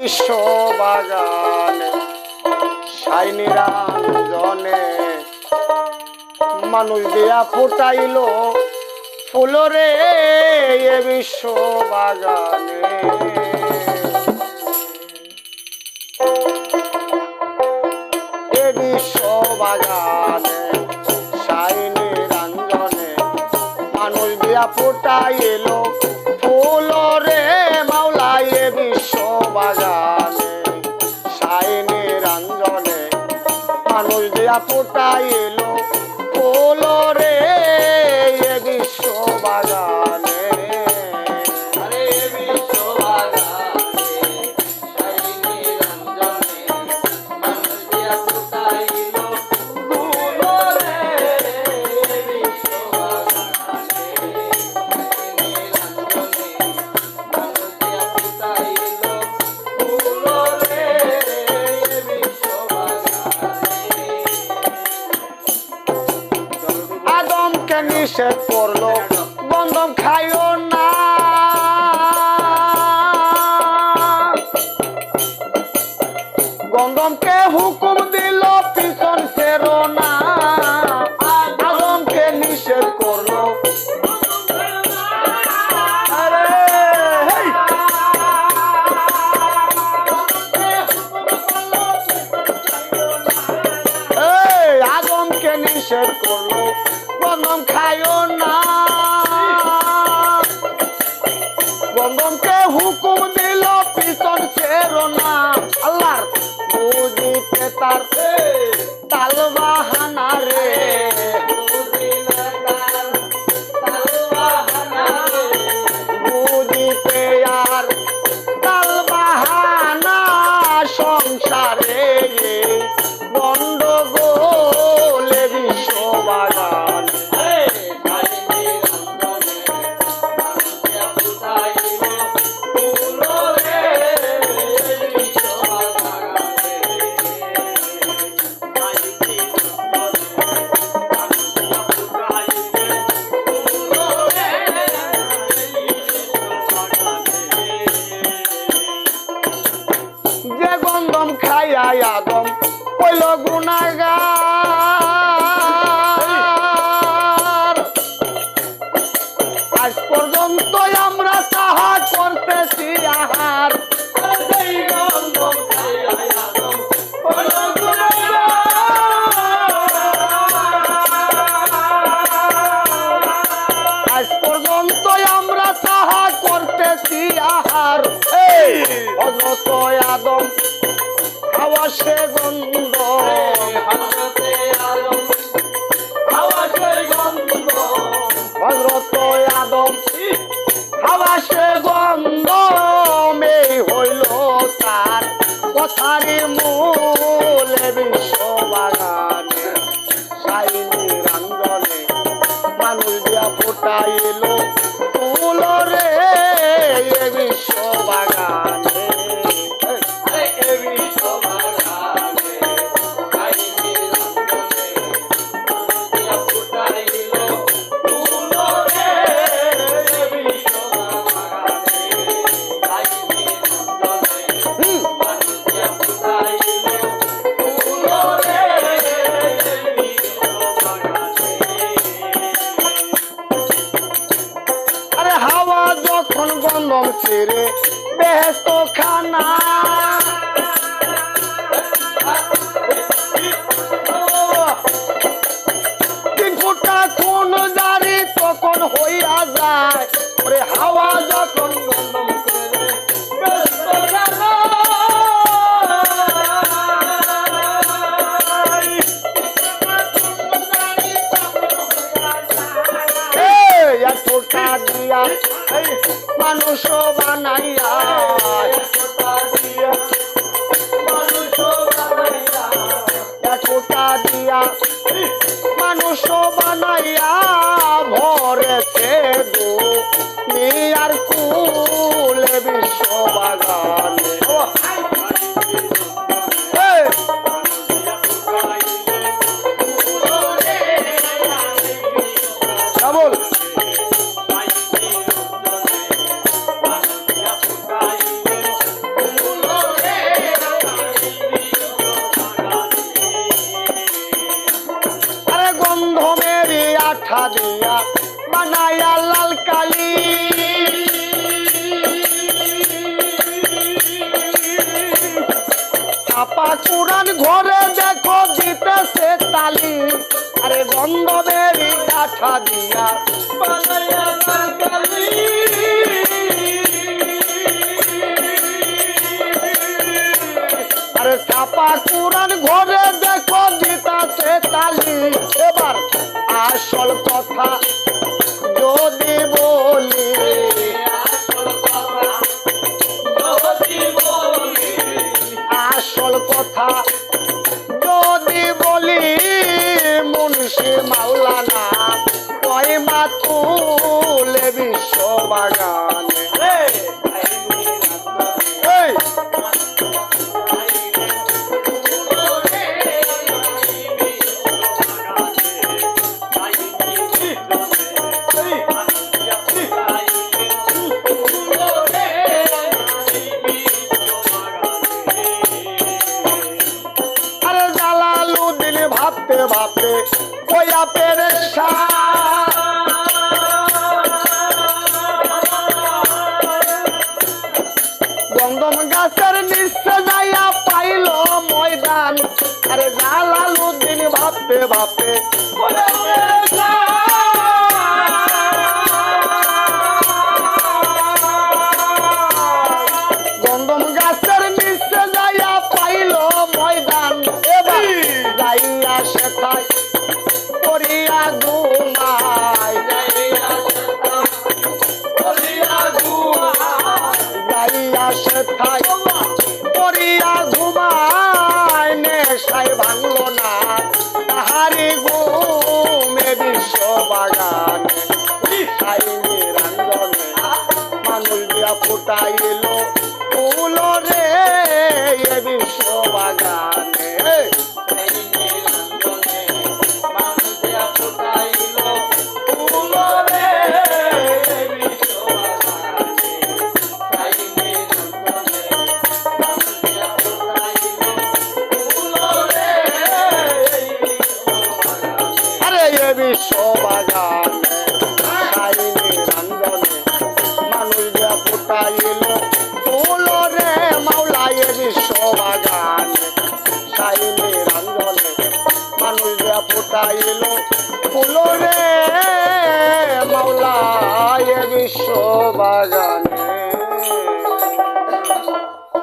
বিশ্ব বাগানে সাইনিরা জনে মানুষ দিয়া ফুটাইল ফুলরে এ বিশ্ব বাগানে এ বিশ্ব বাগানে সাইনি রঞ্জনে মানুষ দিয়া ফুটাইল মানুষ দিয়া ফুটাইল নিষেধ করল বন্ধম খাইও না। গন্ধমকে হুকুম দিল পিছন সেরো না। গন্ধমকে হুকুম দিল পিছন ছেড়ো না আল্লাহর বুঝিতে তার তাল বাহানা রে। খাইয়া আদম কইল গুনাগার আজ পর্যন্ত আমরা তাহা করতেছি আহার। আজ পর্যন্ত আমরা তাহা করতেছি আহার। এই। আদম হাওয়া সে গন্ধ। হজরত আদম হাওয়া সে গন্ধ। বেহেস্ত খানা দিয়া মানুষ বানাইয়া ভরেছে দু নিয়ার কুলে বিশ্ব বাগানে। বানায়া লাল কালি। চাপা কুরান ঘরে দেখো দিতেছে তালি। আরে গন্ধ বেরি কাঠা দিয়া বানাইয়া কালি। আরে চাপা ঘরে আসল কথা যদি বলি। আসল কথা যদি বলি। মুন্সি মাওলানা কয় মা তুলে বিশ্ব ভাবতে ভাবতে কয়া পেরেশা গন্ধম গাছের নিচে যাইয়া পাইল ময়দান। আরে জালালুদ্দিন ভাবতে ভাবতে গন্ধম গাছের ফুটাইল। ফুল রে এ বিশ্ব বাগানে। দিয়া ফুটাইল ফুল রে মাওলা বিশ্ব বাগানে